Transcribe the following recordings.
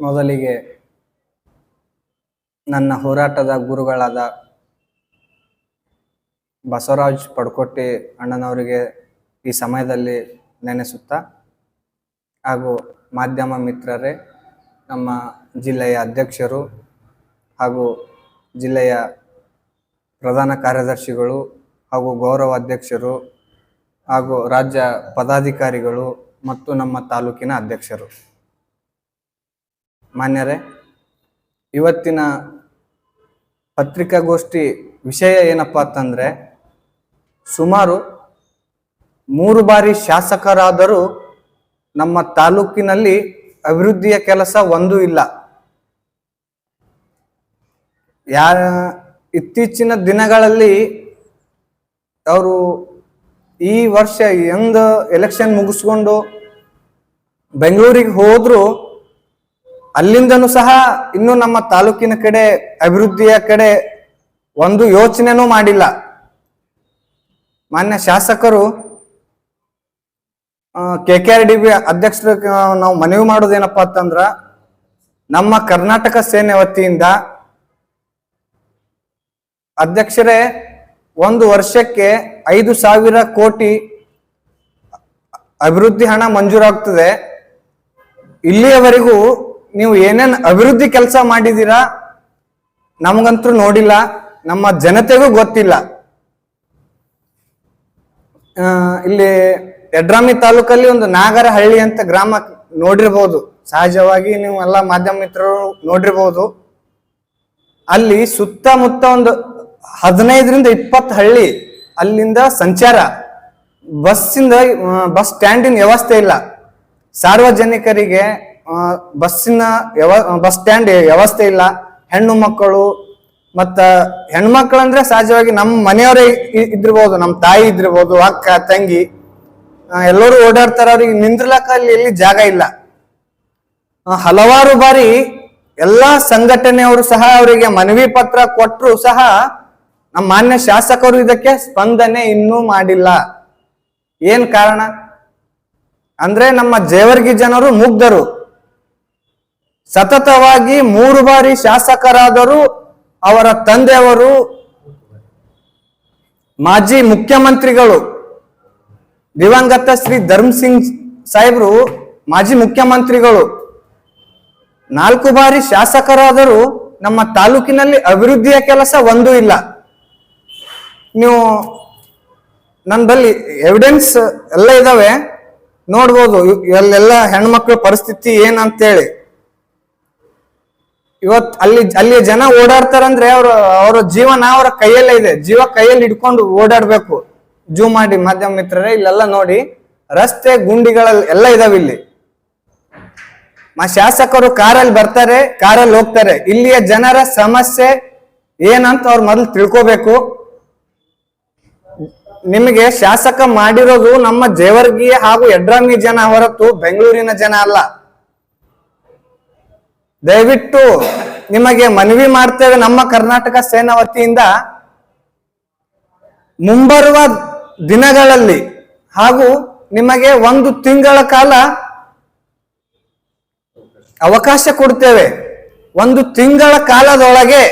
ಮೊದಲಿಗೆ ನನ್ನ ಹೋರಾಟದ ಗುರುಗಳಾದ ಬಸವರಾಜ್ ಪಡ್ಕೊಟ್ಟಿ ಅಣ್ಣನವರಿಗೆ ಈ ಸಮಯದಲ್ಲಿ ನೆನೆಸುತ್ತಾ ಹಾಗೂ ಮಾಧ್ಯಮ ಮಿತ್ರರೇ, ನಮ್ಮ ಜಿಲ್ಲೆಯ ಅಧ್ಯಕ್ಷರು ಹಾಗೂ ಜಿಲ್ಲೆಯ ಪ್ರಧಾನ ಕಾರ್ಯದರ್ಶಿಗಳು ಹಾಗೂ ಗೌರವ ಅಧ್ಯಕ್ಷರು ಹಾಗೂ ರಾಜ್ಯ ಪದಾಧಿಕಾರಿಗಳು ಮತ್ತು ನಮ್ಮ ತಾಲೂಕಿನ ಅಧ್ಯಕ್ಷರು. ಮಾನ್ಯರೇ, ಇವತ್ತಿನ ಪತ್ರಿಕಾಗೋಷ್ಠಿ ವಿಷಯ ಏನಪ್ಪ ಅಂತಂದರೆ, ಸುಮಾರು ಮೂರು ಬಾರಿ ಶಾಸಕರಾದರೂ ನಮ್ಮ ತಾಲೂಕಿನಲ್ಲಿ ಅಭಿವೃದ್ಧಿಯ ಕೆಲಸ ಒಂದೂ ಇಲ್ಲ. ಯಾ ಇತ್ತೀಚಿನ ದಿನಗಳಲ್ಲಿ ಅವರು ಈ ವರ್ಷ ಎಂದು ಎಲೆಕ್ಷನ್ ಮುಗಿಸ್ಕೊಂಡು ಬೆಂಗಳೂರಿಗೆ ಹೋದ್ರು ಅಲ್ಲಿಂದನೂ ಸಹ ಇನ್ನು ನಮ್ಮ ತಾಲೂಕಿನ ಕಡೆ, ಅಭಿವೃದ್ಧಿಯ ಕಡೆ ಒಂದು ಯೋಚನೆನೂ ಮಾಡಿಲ್ಲ. ಮಾನ್ಯ ಶಾಸಕರು K K R D B ಅಧ್ಯಕ್ಷರ ನಾವು ಮನವಿ ಮಾಡೋದೇನಪ್ಪ ಅಂತಂದ್ರ, ನಮ್ಮ ಕರ್ನಾಟಕ ಸೇನೆ ವತಿಯಿಂದ ಅಧ್ಯಕ್ಷರೇ ಒಂದು ವರ್ಷಕ್ಕೆ ಐದು ಸಾವಿರ ಕೋಟಿ ಅಭಿವೃದ್ಧಿ ಹಣ ಮಂಜೂರಾಗ್ತದೆ. ಇಲ್ಲಿಯವರೆಗೂ ನೀವು ಏನೇನ್ ಅಭಿವೃದ್ಧಿ ಕೆಲಸ ಮಾಡಿದೀರಾ ನಮಗಂತೂ ನೋಡಿಲ್ಲ, ನಮ್ಮ ಜನತೆಗೂ ಗೊತ್ತಿಲ್ಲ. ಇಲ್ಲಿ ಯಡ್ರಾಮಿ ತಾಲೂಕಲ್ಲಿ ಒಂದು ನಾಗರಹಳ್ಳಿ ಅಂತ ಗ್ರಾಮ ನೋಡಿರ್ಬೋದು. ಸಹಜವಾಗಿ ನೀವು ಎಲ್ಲ ಮಾಧ್ಯಮ ಮಿತ್ರರು ನೋಡಿರ್ಬೋದು. ಅಲ್ಲಿ ಸುತ್ತಮುತ್ತ ಒಂದು ಹದಿನೈದರಿಂದ ಇಪ್ಪತ್ತು ಹಳ್ಳಿ, ಅಲ್ಲಿಂದ ಸಂಚಾರ, ಬಸ್ಸಿಂದ ಬಸ್ ಸ್ಟ್ಯಾಂಡಿನ ವ್ಯವಸ್ಥೆ ಇಲ್ಲ. ಸಾರ್ವಜನಿಕರಿಗೆ ಬಸ್ಸಿನ ವ್ಯವ ಬಸ್ ಸ್ಟ್ಯಾಂಡ್ ವ್ಯವಸ್ಥೆ ಇಲ್ಲ. ಹೆಣ್ಣು ಮಕ್ಕಳು ಮತ್ತ ಹೆಣ್ಮಕ್ಳು ಅಂದ್ರೆ ಸಹಜವಾಗಿ ನಮ್ಮ ಮನೆಯವರೇ ಇದ್ರಬಹುದು ಇದ್ದಿರ್ಬೋದು, ನಮ್ಮ ತಾಯಿ ಇದ್ದಿರ್ಬೋದು, ಅಕ್ಕ, ತಂಗಿ ಎಲ್ಲರೂ ಓಡಾಡ್ತಾರ. ಅವ್ರಿಗೆ ನಿಂದ್ರಲಕ್ಕ ಅಲ್ಲಿ ಎಲ್ಲಿ ಜಾಗ ಇಲ್ಲ. ಹಲವಾರು ಬಾರಿ ಎಲ್ಲಾ ಸಂಘಟನೆಯವರು ಸಹ ಅವರಿಗೆ ಮನವಿ ಪತ್ರ ಕೊಟ್ಟರು ಸಹ ನಮ್ಮ ಮಾನ್ಯ ಶಾಸಕರು ಇದಕ್ಕೆ ಸ್ಪಂದನೆ ಇನ್ನೂ ಮಾಡಿಲ್ಲ. ಏನ್ ಕಾರಣ? ಅಂದ್ರೆ ನಮ್ಮ ಜೇವರ್ಗಿ ಜನರು ಮುಗ್ಧರು. ಸತತವಾಗಿ ಮೂರು ಬಾರಿ ಶಾಸಕರಾದರೂ ಅವರ ತಂದೆಯವರು ಮಾಜಿ ಮುಖ್ಯಮಂತ್ರಿಗಳು ದಿವಂಗತ ಶ್ರೀ ಧರ್ಮ್ ಸಿಂಗ್ ಸಾಹೇಬ್ರು ಮಾಜಿ ಮುಖ್ಯಮಂತ್ರಿಗಳು ನಾಲ್ಕು ಬಾರಿ ಶಾಸಕರಾದರೂ ನಮ್ಮ ತಾಲೂಕಿನಲ್ಲಿ ಅಭಿವೃದ್ಧಿಯ ಕೆಲಸ ಒಂದೂ ಇಲ್ಲ. ನೀವು ನನ್ನ ಬಳಿ ಎವಿಡೆನ್ಸ್ ಎಲ್ಲ ಇದಾವೆ. ನೋಡ್ಬೋದು ಎಲ್ಲೆಲ್ಲ ಅಲ್ಲೆಲ್ಲ ಹೆಣ್ಮಕ್ಳ ಪರಿಸ್ಥಿತಿ ಏನಂತೇಳಿ ಇವತ್ ಅಲ್ಲಿ ಅಲ್ಲಿ ಜನ ಓಡಾಡ್ತಾರಂದ್ರೆ ಅವ್ರ ಅವ್ರ ಜೀವನ ಅವರ ಕೈಯಲ್ಲೇ ಇದೆ. ಜೀವ ಕೈಯಲ್ಲಿ ಹಿಡ್ಕೊಂಡು ಓಡಾಡ್ಬೇಕು. ಜೂ ಮಾಡಿ ಮಾಧ್ಯಮ ಮಿತ್ರರೇ, ಇಲ್ಲೆಲ್ಲ ನೋಡಿ, ರಸ್ತೆ ಗುಂಡಿಗಳಲ್ಲಿ ಎಲ್ಲ ಇದಾವೆ ಇಲ್ಲಿ. ಶಾಸಕರು ಕಾರಲ್ಲಿ ಬರ್ತಾರೆ, ಕಾರಲ್ಲಿ ಹೋಗ್ತಾರೆ. ಇಲ್ಲಿಯ ಜನರ ಸಮಸ್ಯೆ ಏನಂತ ಅವ್ರು ಮೊದಲು ತಿಳ್ಕೋಬೇಕು. ನಿಮಗೆ ಶಾಸಕ ಮಾಡಿರೋದು ನಮ್ಮ ಜೇವರ್ಗಿ ಹಾಗೂ ಯಡ್ರಾಮಿ ಜನ ಹೊರತು ಬೆಂಗಳೂರಿನ ಜನ ಅಲ್ಲ. ದಯವಿಟ್ಟು ನಿಮಗೆ ಮನವಿ ಮಾಡ್ತೇವೆ ನಮ್ಮ ಕರ್ನಾಟಕ ಸೇನಾ ವತಿಯಿಂದ. ಮುಂಬರುವ ದಿನಗಳಲ್ಲಿ ಹಾಗೂ ನಿಮಗೆ ಒಂದು ತಿಂಗಳ ಕಾಲ ಅವಕಾಶ ಕೊಡ್ತೇವೆ. ಒಂದು ತಿಂಗಳ ಕಾಲದೊಳಗೆ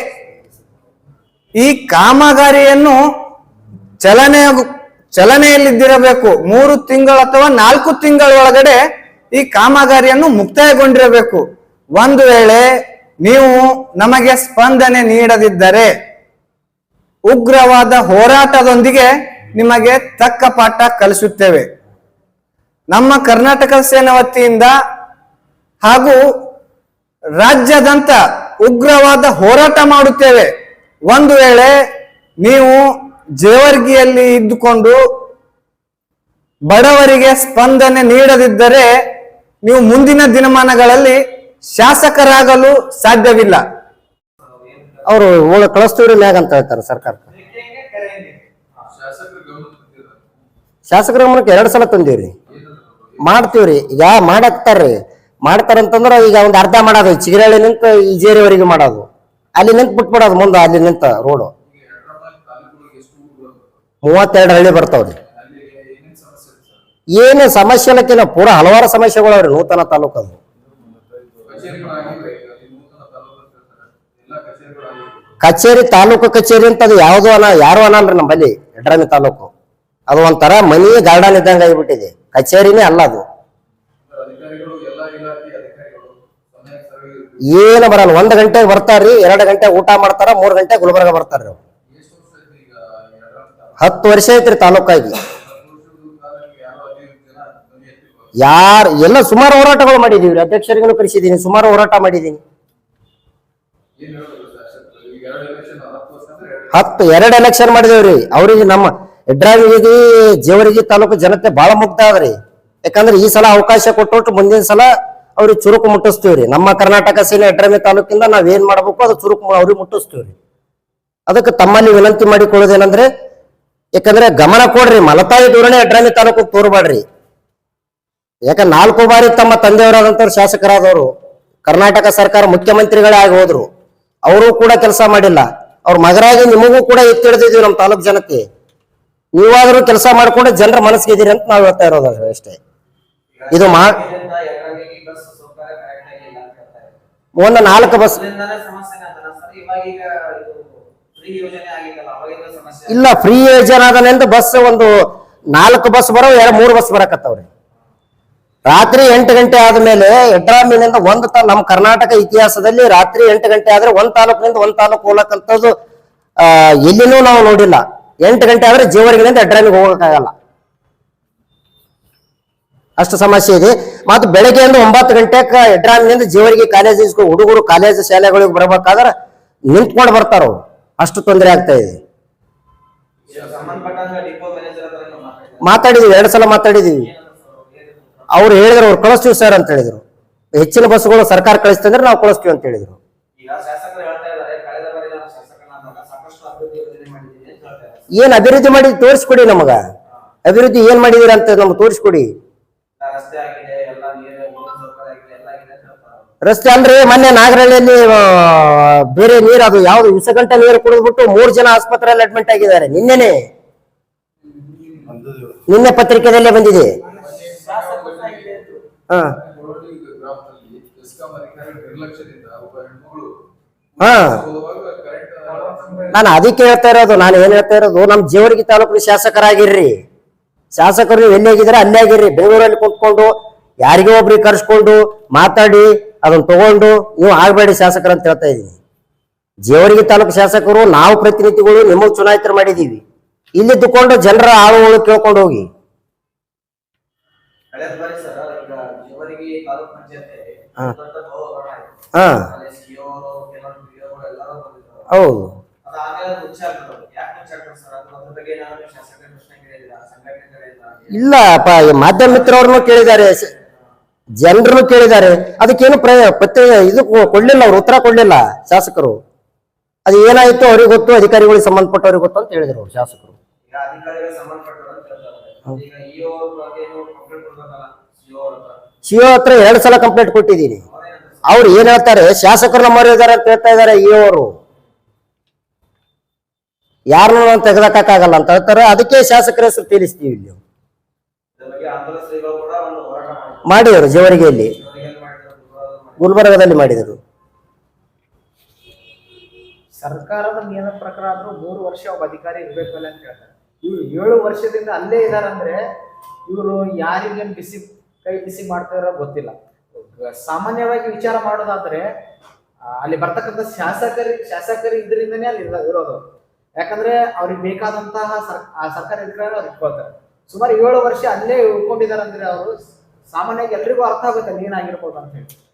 ಈ ಕಾಮಗಾರಿಯನ್ನು ಚಲನೆ ಚಲನೆಯಲ್ಲಿದ್ದಿರಬೇಕು. ಮೂರು ತಿಂಗಳು ಅಥವಾ ನಾಲ್ಕು ತಿಂಗಳ ಒಳಗಡೆ ಈ ಕಾಮಗಾರಿಯನ್ನು ಮುಕ್ತಾಯಗೊಂಡಿರಬೇಕು. ಒಂದು ವೇಳೆ ನೀವು ನಮಗೆ ಸ್ಪಂದನೆ ನೀಡದಿದ್ದರೆ ಉಗ್ರವಾದ ಹೋರಾಟದೊಂದಿಗೆ ನಿಮಗೆ ತಕ್ಕ ಪಾಠ ಕಲಿಸುತ್ತೇವೆ. ನಮ್ಮ ಕರ್ನಾಟಕ ಸೇನಾ ವತಿಯಿಂದ ಹಾಗೂ ರಾಜ್ಯದಂತ ಉಗ್ರವಾದ ಹೋರಾಟ ಮಾಡುತ್ತೇವೆ. ಒಂದು ವೇಳೆ ನೀವು ಜೇವರ್ಗಿಯಲ್ಲಿ ಇದ್ದುಕೊಂಡು ಬಡವರಿಗೆ ಸ್ಪಂದನೆ ನೀಡದಿದ್ದರೆ ನೀವು ಮುಂದಿನ ದಿನಮಾನಗಳಲ್ಲಿ ಶಾಸಕರಾಗಲು ಸಾಧ್ಯವಿಲ್ಲ. ಅವರು ಹೋಗ ಕಳಿಸ್ತೀವ್ರಿ ಮ್ಯಾಗ ಅಂತ ಹೇಳ್ತಾರೆ ಸರ್ಕಾರ. ಶಾಸಕರ ಗಮನಕ್ಕೆ ಎರಡು ಸಲ ತಂದೀವ್ರಿ ಮಾಡ್ತೀವ್ರಿ. ಈಗ ಮಾಡಾಕ್ತಾರ್ರಿ. ಮಾಡ್ತಾರಂತಂದ್ರ ಈಗ ಒಂದು ಅರ್ಧ ಮಾಡೋದು. ಚಿಗರಳ್ಳಿ ನಿಂತ ಈಜೇರಿವರೆಗೆ ಮಾಡೋದು. ಅಲ್ಲಿ ನಿಂತ ಬಿಟ್ಬಿಡೋದು ಮುಂದೆ ಅಲ್ಲಿ ನಿಂತ ರೋಡು. ಮೂವತ್ತೆರಡು ಹಳ್ಳಿ ಬರ್ತಾವ್ರಿ. ಏನು ಸಮಸ್ಯೆ ಪೂರ ಪೂರಾ ಹಲವಾರು ಸಮಸ್ಯೆಗಳವ್ರಿ ನೂತನ ತಾಲೂಕು ಕಚೇರಿ ತಾಲೂಕು ಕಚೇರಿ ಅಂತ ಅದು ಯಾವುದು ಅನ ಯಾರು ಅನ್ರಿ ನಮ್ಮಲ್ಲಿ ಎಡ್ರಾಮಿ ತಾಲೂಕು. ಅದು ಒಂಥರ ಮನಿ ಗಾರ್ಡನ್ ಇದ್ದಂಗೆ ಆಗಿಬಿಟ್ಟಿದೆ. ಕಚೇರಿನೇ ಅಲ್ಲ ಅದು. ಏನು ಬರಲ್ಲ. ಒಂದು ಗಂಟೆಗೆ ಬರ್ತಾರ್ರಿ ಎರಡು ಗಂಟೆ ಊಟ ಮಾಡ್ತಾರ ಮೂರು ಗಂಟೆ ಗುಲ್ಬರ್ಗ ಬರ್ತಾರ್ರಿ ಹತ್ತು ವರ್ಷ ಐತ್ರಿ ತಾಲೂಕಾಗಿ. ಯಾರ್, ಎಲ್ಲ ಸುಮಾರು ಹೋರಾಟಗಳು ಮಾಡಿದೀವಿ ಅಧ್ಯಕ್ಷರಿಗೂ ಕರೆಸಿದ್ದೀನಿ, ಸುಮಾರು ಹೋರಾಟ ಮಾಡಿದ್ದೀನಿ. ಹತ್ತು, ಎರಡು ಎಲೆಕ್ಷನ್ ಮಾಡಿದೇವ್ರಿ. ಅವರಿಗೆ ನಮ್ಮ ಯಡ್ರಾಮಿಗಿ ಜೇವರಿಗೆ ತಾಲೂಕು ಜನತೆ ಬಹಳ ಮುಗ್ಧ ಅದ್ರಿ ಯಾಕಂದ್ರೆ ಈ ಸಲ ಅವಕಾಶ ಕೊಟ್ಟು ಮುಂದಿನ ಸಲ ಅವ್ರಿಗೆ ಚುರುಕು ಮುಟ್ಟಿಸ್ತೀವ್ರಿ. ನಮ್ಮ ಕರ್ನಾಟಕ ಸೇನೆ ಯಡ್ರಾಮಿ ತಾಲೂಕಿಂದ ನಾವ್ ಏನ್ ಮಾಡ್ಬೇಕು, ಅದು ಚುರುಕು ಅವ್ರಿಗೆ ಮುಟ್ಟಿಸ್ತೀವ್ರಿ. ಅದಕ್ಕೆ ತಮ್ಮಲ್ಲಿ ವಿನಂತಿ ಮಾಡಿಕೊಳ್ಳೋದೇನಂದ್ರೆ, ಯಾಕಂದ್ರೆ ಗಮನ ಕೊಡ್ರಿ. ಮಲತಾಯಿ ಧೋರಣೆ ಯಡ್ರಾಮಿ ತಾಲೂಕು ತೋರ್ಬೇಡ್ರಿ ಯಾಕಂದ್ರೆ ನಾಲ್ಕು ಬಾರಿ ತಮ್ಮ ತಂದೆಯವರಾದಂಥವ್ರು ಶಾಸಕರಾದವರು ಕರ್ನಾಟಕ ಸರ್ಕಾರ ಮುಖ್ಯಮಂತ್ರಿಗಳೇ ಆಗಿ ಹೋದ್ರು ಅವರು ಕೂಡ ಕೆಲಸ ಮಾಡಿಲ್ಲ. ಅವ್ರ ಮಗರಾಗಿ ನಿಮಗೂ ಕೂಡ ಎತ್ತಿ ಹಿಡಿದಿದ್ವಿ ನಮ್ಮ ತಾಲೂಕ್ ಜನತೆ ನೀವಾದ್ರೂ ಕೆಲಸ ಮಾಡ್ಕೊಂಡು ಜನರ ಮನಸ್ಸಿಗೆ ಇದೀರಿ ಅಂತ ನಾವು ಹೇಳ್ತಾ ಇರೋದು ಅಷ್ಟೇ. ಇದು ಮಾ ಒಂದು ನಾಲ್ಕು ಬಸ್ ಇಲ್ಲ ಫ್ರೀ ಯೋಜನೆ ಆದ ಬಸ್ ಒಂದು ನಾಲ್ಕು ಬಸ್ ಬರೋ ಎರಡು ಮೂರು ಬಸ್ ಬರಕತ್ತವ್ರಿ. ರಾತ್ರಿ ಎಂಟು ಗಂಟೆ ಆದ್ಮೇಲೆ ಎಡ್ರಾಮಿನಿಂದ ಒಂದು ತಾ ನಮ್ಮ ಕರ್ನಾಟಕ ಇತಿಹಾಸದಲ್ಲಿ ರಾತ್ರಿ ಎಂಟು ಗಂಟೆ ಆದ್ರೆ ಒಂದ್ ತಾಲೂಕಿನಿಂದ ಒಂದ್ ತಾಲೂಕು ಹೋಗ್ಲಕ್ಕಂಥದ್ದು ಆ ಎಲ್ಲಿನೂ ನಾವು ನೋಡಿಲ್ಲ. ಎಂಟು ಗಂಟೆ ಆದ್ರೆ ಜೇವರ್ಗಿನಿಂದ ಎಡ್ರಾಮಿಗೆ ಹೋಗಕ್ಕಾಗಲ್ಲ. ಅಷ್ಟು ಸಮಸ್ಯೆ ಇದೆ. ಮತ್ತು ಬೆಳಗ್ಗೆ ಒಂದು ಒಂಬತ್ತು ಗಂಟೆಗೆ ಎಡ್ರಾಮಿನಿಂದ ಜೀವರಿಗೆ ಕಾಲೇಜ್ ಹುಡುಗರು ಕಾಲೇಜ್ ಶಾಲೆಗಳಿಗೆ ಬರ್ಬೇಕಾದ್ರೆ ನಿಂತ್ಕೊಂಡು ಬರ್ತಾರ ಅಷ್ಟು ತೊಂದರೆ ಆಗ್ತಾ ಇದೆ. ಮಾತಾಡಿದೀವಿ ಎರಡು ಸಲ ಮಾತಾಡಿದೀವಿ. ಅವ್ರು ಹೇಳಿದ್ರು ಅವ್ರು ಕಳಿಸ್ತೀವಿ ಸರ್ ಅಂತ ಹೇಳಿದ್ರು. ಹೆಚ್ಚಿನ ಬಸ್ಗಳು ಸರ್ಕಾರ ಕಳಿಸ್ತಂದ್ರೆ ನಾವು ಕಳಿಸ್ತೀವಿ ಅಂತ ಹೇಳಿದ್ರು. ಏನ್ ಅಭಿವೃದ್ಧಿ ಮಾಡಿ ತೋರಿಸ್ಕೊಡಿ ನಮಗ. ಅಭಿವೃದ್ಧಿ ಏನ್ ಮಾಡಿದೀರ ಅಂತ ನಮ್ಗೆ ತೋರಿಸ್ಕೊಡಿ. ರಸ್ತೆ ಅಂದ್ರೆ ಮೊನ್ನೆ ನಾಗರಹಳ್ಳಿಯಲ್ಲಿ ಬೇರೆ ನೀರು ಅದು ಯಾವ್ದು ವಿಷಗಂಟ ನೀರು ಕುಡಿದ್ಬಿಟ್ಟು ಮೂರ್ ಜನ ಆಸ್ಪತ್ರೆಯಲ್ಲಿ ಅಡ್ಮಿಟ್ ಆಗಿದ್ದಾರೆ. ನಿನ್ನೆನೆ. ನಿನ್ನೆ ಪತ್ರಿಕೆದಲ್ಲೇ ಬಂದಿದೆ ಹಾ ಕೊರೋಡಿ ಗ್ರಾಮದಲ್ಲಿ ಎಸ್ಕಾಂ ಅಧಿಕಾರಿ ನಿರ್ಲಕ್ಷ್ಯದಿಂದ ಒಬ್ಬ ಹೆಣ್ಮಗಳು ಹಾ ಹೋಗುವಾಗ ಕರೆಂಟ್ ನಾನು ಅದಕ್ಕೆ ಹೇಳ್ತಾ ಇರೋದು ನಾನು ಏನ್ ಹೇಳ್ತಾ ಇರೋದು ನಮ್ ಜೇವರ್ಗಿ ತಾಲೂಕಿನ ಶಾಸಕರಾಗಿರ್ರಿ. ಶಾಸಕರು ನೀವು ಎಲ್ಲಿ ಆಗಿದ್ರೆ ಅಲ್ಲೇ ಆಗಿರ್ರಿ. ಬೆಂಗಳೂರಲ್ಲಿ ಕುತ್ಕೊಂಡು ಯಾರಿಗೋ ಒಬ್ರಿಗೆ ಕರ್ಸ್ಕೊಂಡು ಮಾತಾಡಿ ಅದನ್ನ ತಗೊಂಡು ನೀವು ಆಗ್ಬೇಡಿ ಶಾಸಕರು ಅಂತ ಹೇಳ್ತಾ ಇದೀನಿ ಜೇವರ್ಗಿ ತಾಲೂಕು ಶಾಸಕರು ನಾವು ಪ್ರತಿನಿಧಿಗಳು ನಿಮ್ಮ ಚುನಾಯಿತರು ಮಾಡಿದೀವಿ ಇಲ್ಲಿದ್ದುಕೊಂಡು ಜನರ ಆಳುಗಳು ಕೇಳ್ಕೊಂಡು ಹೋಗಿ. ಕಳೆದ ಬಾರಿ ಸರ್ ಈಗ ಜೀವರಿಗೆ ತಾಲೂಕ್ ಪಂಚಾಯತ್ ಹಾ. ದೊಡ್ಡ ಬಹು ಆಯ್ತು. ಹಾ. ಅಲ್ಲಿ ಸಿಒ ಕೆಲವೊಂದು ಪಿಒಗಳು ಎಲ್ಲರೂ ಬಂದಿದ್ರು ಹೌದು. ಅದಾದ್ಮೇಲೆ ಅದು ಮುಚ್ಚಾಕ್ಬಿಟ್ಟರು ಯಾಕೆ ಮುಚ್ಚಾಕ್ಬಿಟ್ರು ಸರ್? ಅದು ಅದ್ರ ಬಗ್ಗೆ ಏನಾದ್ರು ಶಾಸಕರ ಪ್ರಶ್ನೆ ಕೇಳಿದಿರಾ ಸಂಘಟನೆ ಕೇಳಿದಿರಾ ಇಲ್ಲಪ್ಪ ಈ ಮಾಧ್ಯಮ ಮಿತ್ರವ್ರನ್ನು ಕೇಳಿದ್ದಾರೆ. ಜನರನ್ನು ಕೇಳಿದ್ದಾರೆ. ಅದಕ್ಕೇನು ಪ್ರ ಪತ್ರ ಇದು ಕೊ- ಕೊಡ್ಲಿಲ್ಲ ಅವ್ರು ಉತ್ತರ ಕೊಡ್ಲಿಲ್ಲ ಶಾಸಕರು. ಅದು ಏನಾಯ್ತು ಅವ್ರಿಗೆ ಗೊತ್ತು ಅಧಿಕಾರಿಗಳಿಗೆ ಸಂಬಂಧಪಟ್ಟವ್ರಿಗೆ ಗೊತ್ತು ಅಂತ ಹೇಳಿದ್ರು ಅವ್ರು ಶಾಸಕರು. ಈಗ ಅಧಿಕಾರಿಗಳಿಗೆ ಸಂಬಂಧಪಟ್ಟರು ಸಿಒ ಅವ್ರ ಹತ್ರ. ಎರಡು ಸಲ ಕಂಪ್ಲೇಂಟ್ ಕೊಟ್ಟಿದ್ದೀನಿ. ಅವ್ರು ಏನ್ ಹೇಳ್ತಾರೆ? ಶಾಸಕರು ನಮ್ಮವ್ರು ಇದಾರೆ ಅಂತ ಹೇಳ್ತಾ ಇದಾರೆ ಇ ಅವರು ಯಾರನ್ನೂ ತೆಗೆದಕ್ಕಾಗಲ್ಲ ಅಂತ ಹೇಳ್ತಾರೆ. ಅದಕ್ಕೆ ಶಾಸಕರ ಹೆಸರು ತಿಳಿಸ್ತೀವಿ ಇಲ್ಲಿ. ಮಾಡಿದ್ರು. ಜವರಿಗೆಯಲ್ಲಿ. ಗುಲ್ಬರ್ಗದಲ್ಲಿ ಮಾಡಿದರು. ಸರ್ಕಾರದ ನಿಯಮ ಪ್ರಕಾರ ಆದ್ರೂ ಮೂರು ವರ್ಷ ಒಬ್ಬ ಅಧಿಕಾರಿ ಇರಬೇಕು ಅಂತ ಹೇಳ್ತಾರೆ. ಇವ್ರು ಏಳು ವರ್ಷದಿಂದ ಅಲ್ಲೇ ಇದಾರಂದ್ರೆ ಇವರು ಯಾರಿಗೇನ್ ಬಿಸಿ ಕೈ ಬಿಸಿ ಮಾಡ್ತಾರೋ ಗೊತ್ತಿಲ್ಲ. ಸಾಮಾನ್ಯವಾಗಿ ವಿಚಾರ ಮಾಡೋದಾದ್ರೆ ಅಲ್ಲಿ ಬರ್ತಕ್ಕಂಥ ಶಾಸಕರಿ, ಶಾಸಕರು ಇದರಿಂದನೇ ಅಲ್ಲಿ ಇರೋ- ಇರೋದು. ಯಾಕಂದ್ರೆ ಅವ್ರಿಗೆ ಬೇಕಾದಂತಹ ಸರ್ಕಾರ ಅಧಿಕಾರಿ ಅವ್ರು ಇಟ್ಕೊಳ್ತಾರೆ. ಸುಮಾರು ಏಳು ವರ್ಷ ಅಲ್ಲೇ ಉಳ್ಕೊಂಡಿದ್ದಾರೆ ಅಂದ್ರೆ ಅವರು, ಸಾಮಾನ್ಯವಾಗಿ ಎಲ್ರಿಗೂ ಅರ್ಥ ಆಗುತ್ತೆ ಅಲ್ಲಿ ಏನಾಗಿರ್ಬೋದು ಅಂತ ಹೇಳಿ.